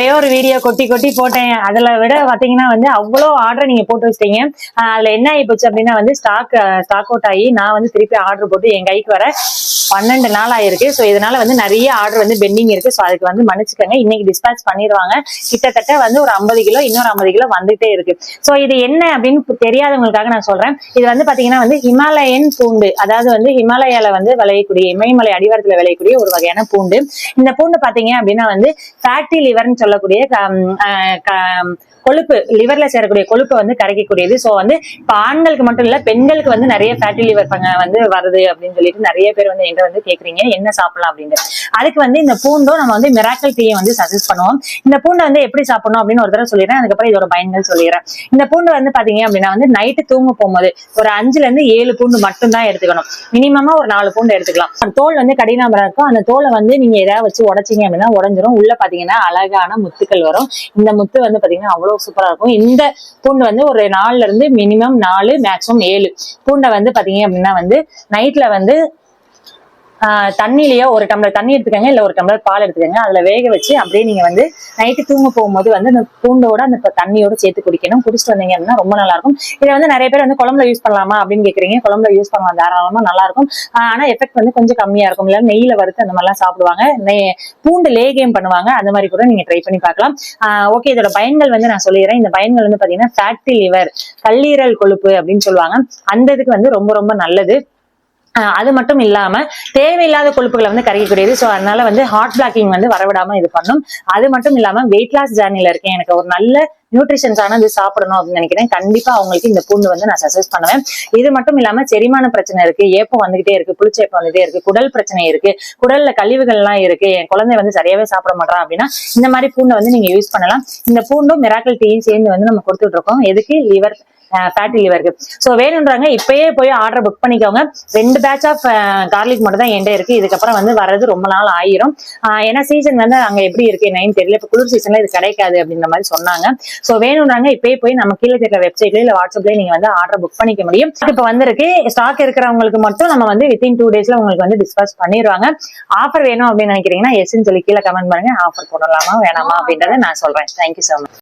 ஒரு வீடியோ கொட்டி கொட்டி போட்டேன். அதில் விட பார்த்தீங்கன்னா வந்து அவ்வளோ ஆர்டர் நீங்கள் போட்டு வச்சிட்டீங்க. அதில் அதுல என்ன ஆகி போச்சு அப்படின்னா வந்து ஸ்டாக் ஸ்டாக் அவுட் ஆகி நான் வந்து திருப்பி ஆர்டர் போட்டு என் கைக்கு வர பன்னெண்டு நாள் ஆயிருக்கு. ஸோ இதனால வந்து நிறைய ஆர்டர் வந்து பெண்டிங் இருக்கு. ஸோ அதுக்கு வந்து மன்னிச்சுக்கோங்க. இன்னைக்கு டிஸ்பேச் பண்ணிடுவாங்க. கிட்டத்தட்ட வந்து ஒரு ஐம்பது கிலோ இன்னொரு ஐம்பது கிலோ வந்துட்டே இருக்கு. ஸோ இது என்ன அப்படின்னு தெரியாதவங்களுக்காக நான் சொல்றேன். இது வந்து பார்த்தீங்கன்னா வந்து ஹிமாலயன் பூண்டு. அதாவது வந்து ஹிமாலயால வந்து விளையக்கூடிய இமயமலை அடிவாரத்தில் விளையக்கூடிய ஒரு வகையான பூண்டு. இந்த பூண்டு பார்த்தீங்க அப்படின்னா வந்து ஃபேட்டி லிவர்னு சொல்லக்கூடிய கொழுப்பு லிவர்ல சேரக்கூடிய கொழுப்பை வந்து கரைக்கக்கூடியது. ஸோ வந்து இப்போ ஆண்களுக்கு மட்டும் இல்ல பெண்களுக்கு வந்து நிறைய ஃபேட்டி லிவர் வந்து வருது அப்படின்னு சொல்லிட்டு நிறைய பேர் வந்து என்கிட்ட வந்து கேக்குறீங்க. என்ன சாப்பிடலாம் அப்படின்னு அதுக்கு வந்து இந்த பூண்டும் நம்ம வந்து மிராக்கல் டீயை வந்து சஜஸ்ட் பண்ணுவோம். இந்த பூண்டை வந்து எப்படி சாப்பிடணும் அப்படின்னு ஒரு தடவை சொல்லிடுறேன். அதுக்கப்புறம் இதோட பயன்கள் சொல்லிடுறேன். இந்த பூண்டு வந்து பாத்தீங்க அப்படின்னா வந்து நைட்டு தூங்க போகும்போது ஒரு அஞ்சுல இருந்து ஏழு பூண்டு மட்டும் தான் எடுத்துக்கணும் மினிமமா ஒரு நாலு பூண்டு எடுத்துக்கலாம். தோல் வந்து கடினமரம் இருக்கும். அந்த தோலை வந்து நீங்க ஏதாவது வச்சு உடைச்சீங்க அப்படின்னா உடஞ்சிரும். உள்ள பாத்தீங்கன்னா அழகான முத்துக்கள் வரும். இந்த முத்து வந்து பாத்தீங்கன்னா அவ்வளவு சூப்பரா இருக்கும். இந்த பூண்டு வந்து ஒரு நாலுல இருந்து மினிமம் நாலு மேக்ஸிமம் ஏழு பூண்டை வந்து பாத்தீங்க அப்படின்னா வந்து நைட்ல வந்து தண்ணிலேயோ ஒரு டம்ளர் தண்ணி எடுத்துக்கோங்க இல்லை ஒரு டம்ளர் பால் எடுத்துக்கோங்க. அதில் வேக வச்சு அப்படியே நீங்கள் வந்து நைட்டு தூங்க போகும்போது வந்து அந்த பூண்டோட அந்த தண்ணியோட சேர்த்து குடிக்கணும். குடிச்சிட்டு வந்தீங்க அப்படின்னா ரொம்ப நல்லாயிருக்கும். இதை வந்து நிறைய பேர் வந்து குழம்புல யூஸ் பண்ணலாமா அப்படின்னு கேட்குறீங்க குழம்புல யூஸ் பண்ணலாம். தாராளமாக நல்லாயிருக்கும். ஆனால் எஃபெக்ட் வந்து கொஞ்சம் கம்மியாக இருக்கும். இல்லை நெய்யில் வறுத்து அந்த மாதிரிலாம் சாப்பிடுவாங்க. நெய்- பூண்டு லேகியம் பண்ணுவாங்க. அந்த மாதிரி கூட நீங்கள் ட்ரை பண்ணி பார்க்கலாம். ஓகே இதோட பயன்கள் வந்து நான் சொல்லிடுறேன். இந்த பயன்கள் வந்து பார்த்தீங்கன்னா ஃபேட்டி லிவர் கல்லீரல் கொழுப்பு அப்படின்னு சொல்லுவாங்க. அந்த இதுக்கு வந்து ரொம்ப ரொம்ப நல்லது. அது மட்டும் இல்லாம தேவையில்லாத கொழுப்புகளை வந்து கரைக்கக்கூடியது. ஸோ அதனால வந்து ஹார்ட் பிளாக்கிங் வந்து வரவிடாம இது பண்ணும். அது மட்டும் இல்லாம வெயிட் லாஸ் ஜேர்னில இருக்கேன். எனக்கு ஒரு நல்ல நியூட்ரிஷன்ஸான இது சாப்பிடணும் அப்படின்னு நினைக்கிறேன். கண்டிப்பா அவங்களுக்கு இந்த பூண்டு வந்து நான் சஜஸ்ட் பண்ணுவேன். இது மட்டும் இல்லாம செரிமான பிரச்சனை இருக்கு. ஏப்பம் வந்துகிட்டே இருக்கு. புளிச்சேப்பம் வந்துட்டே இருக்கு. குடல் பிரச்சனை இருக்கு. குடல்ல கழிவுகள்லாம் இருக்கு. என் குழந்தை வந்து சரியாவே சாப்பிட மாட்டான் அப்படின்னா இந்த மாதிரி பூண்டை வந்து நீங்க யூஸ் பண்ணலாம். இந்த பூண்டும் மிராக்கல் டீயும் சேர்ந்து வந்து நம்ம கொடுத்துட்டு இருக்கோம். எதுக்கு? லிவர் ஃபேட்டி லிவருக்கு ஸோ வேணுன்றாங்க இப்பயே போய் ஆர்டர் புக் பண்ணிக்கோங்க. ரெண்டு பேட்ச் ஆஃப் கார்லிக் மட்டும் தான் என்கிட்ட இருக்கு. இதுக்கப்புறம் வந்து வர்றது ரொம்ப நாள் ஆயிரும். ஏன்னா சீசன் வந்து அங்க எப்படி இருக்கு என்னன்னு தெரியல. இப்போ குளிர் சீசன்ல இது கிடைக்காது அப்படின்ற மாதிரி சொன்னாங்க. ஸோ வேணுன்றாங்க இப்பயே போய் நம்ம கீழே தெரியல வெப்சைட்ல இல்ல வாட்ஸ்அப்ல நீங்க வந்து ஆர்டர் புக் பண்ணிக்க முடியும். இப்போ வந்திருக்கு ஸ்டாக் இருக்கிறவங்களுக்கு மட்டும் நம்ம வந்து வித்தின் டூ டேஸ்ல உங்களுக்கு வந்து டிஸ்கஸ் பண்ணிடுவாங்க ஆஃபர் வேணும் அப்படின்னு நினைக்கிறீங்கன்னா எஸ்ன்னு சொல்லி கீழே கமெண்ட் பண்ணுங்க. ஆஃபர் போடலாமா வேணாமா அப்படின்றத நான் சொல்றேன். Thank you so much